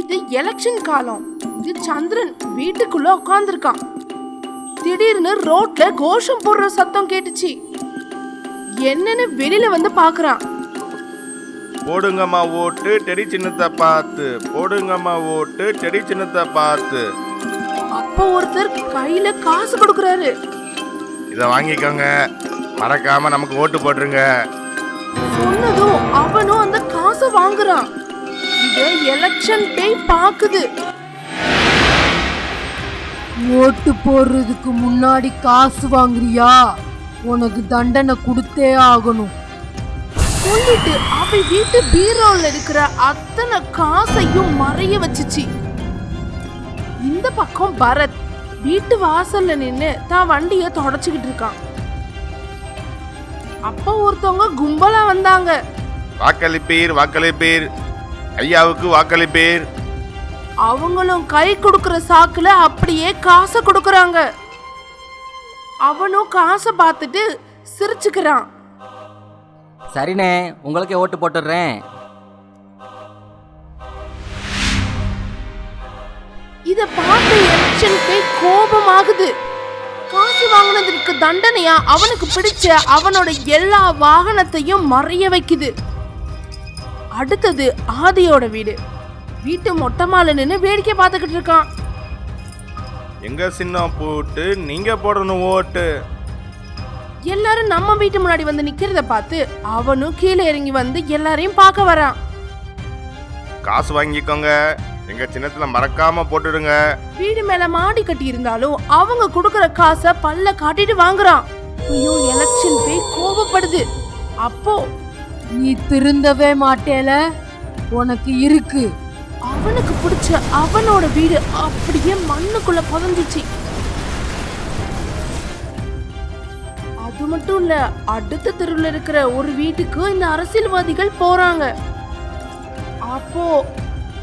இது எலெக்ஷன் காலம். இது சந்திரன் வீட்டுக்குள்ள உட்கார்ந்திருக்கான். திடீர்னு ரோட்ல கோஷம் போடுற சத்தம் கேட்டுச்சு. என்னன்னு வெளியில வந்து பாக்குறான் போடுங்கம்மா ஓட்டு டெடி சின்னத்தை பார்த்து. போடுங்கம்மா ஓட்டு டெடி சின்னத்தை பார்த்து. அப்ப ஒருத்தர் கையில காசு கொடுக்கறாரு. இதை வாங்கிக்கோங்க. மறக்காம நமக்கு ஓட்டு போட்டுருங்க. சொன்னதும் அவனும் அந்த காசை வாங்குறான். இத எலெக்ஷன் பேய் பாக்குது. ஓட்டு போடுறதுக்கு முன்னாடி காசு வாங்குறியா? உனக்கு தண்டனை கொடுத்தே ஆகணும். சொல்லிட்டு அவ வீட்டு பீரோல இருக்கிற அத்தனை காசையும் மறைய வச்சுச்சு. இந்த பக்கம் பரத் வீட்டு வாசல்ல நின்னு தான் வண்டிய தொடச்சுக்கிட்டு இருக்கான். அப்ப ஒருத்தவங்க கும்பலா வந்தாங்க. வாக்களிப்பீர் வாக்களிப்பீர். ஐயாவுக்கு வாக்களிப்பீர் அவங்களும் கை கொடுக்கிற சாக்குல அப்படியே காசை கொடுக்கறாங்க. அவனும் காசை பார்த்துட்டு சிரிச்சுக்கிறான். சரிண்ணே உங்களுக்கே ஓட்டு போட்டுடுறேன். இத பார்த்த எலெக்ஷன் பேய் கோபமாகுது. காசு வாங்கினதுக்கு தண்டனையா? அவனுக்கு பிடிச்ச அவனோட எல்லா வாகனத்தையும் மறைய வைக்குது. அடுத்தது ஆதியோட வீடு. வீட்டு மொட்டை மால நின்று வேடிக்கை பார்த்துக்கிட்டு இருக்கான். எங்க சின்னம் போட்டு? நீங்க போடணும் ஓட்டு. எல்லாரும் நம்ம வீட்டு முன்னாடி வந்து நிக்கிறத பார்த்து அவனும் கீழே இறங்கி வந்து எல்லாரையும் பார்க்க வரான். காசு வாங்கிக்கோங்க. எங்க சின்னத்துல மறக்காம போட்டுடுங்க. வீடு மேல மாடி கட்டி இருந்தாலும் அவங்க கொடுக்கற காசை பல்ல காட்டிட்டு வாங்குறான். ஐயோ எலெக்ஷன் பேய் கோபப்படுது அப்போ நீ திருந்தவே மாட்டேல? உனக்கு இருக்கு. அவனுக்கு பிடிச்ச அவனோட வீடு அப்படியே மண்ணுக்குள்ள புதஞ்சிச்சு. அது மட்டும் இல்ல அடுத்த தெருவில் இருக்கிற ஒரு வீட்டுக்கு இந்த அரசியல்வாதிகள் போறாங்க. அப்போ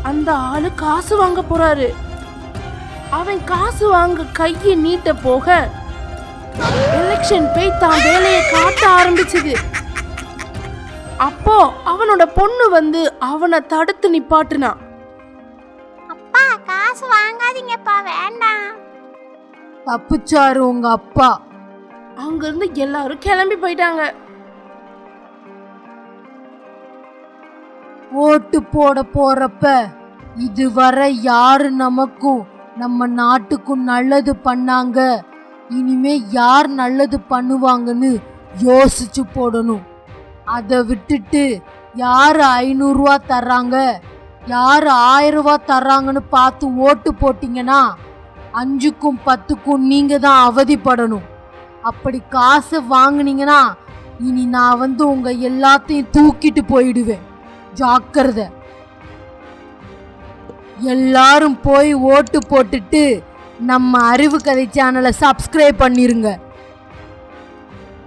அந்த ஆளு காசு வாங்க போறாரு. அவன் காசு வாங்க கையை நீட்ட போக எலெக்ஷன் போய் தான் வேலையை காட்ட ஆரம்பிச்சது. அப்போ அவனோட பொண்ணு வந்து அவனை தடுத்து நிப்பாட்டுனான் அப்பா காசு வாங்காதீங்கப்பா வேண்டாம். தப்பிச்சாரு உங்க அப்பா. அங்கிருந்து எல்லாரும் கிளம்பி போயிட்டாங்க. ஓட்டு போட போறப்ப இதுவரை யாரு நமக்கும் நம்ம நாட்டுக்கும் நல்லது பண்ணாங்க. இனிமே யார் நல்லது பண்ணுவாங்கன்னு யோசிச்சு போடணும். அதை விட்டுட்டு யார் ஐநூறுரூவா தர்றாங்க? யார் ஆயிரரூவா தர்றாங்கன்னு பார்த்து ஓட்டு போட்டிங்கன்னா அஞ்சுக்கும் பத்துக்கும் நீங்கள் தான் அவதிப்படணும். அப்படி காசை வாங்கினீங்கன்னா இனி நான் வந்து உங்கள் எல்லாத்தையும் தூக்கிட்டு போயிடுவேன். ஜாக்கிரதை. எல்லாரும் போய் ஓட்டு போட்டுட்டு நம்ம அறிவு கதை சேனலை சப்ஸ்கிரைப் பண்ணிருங்க.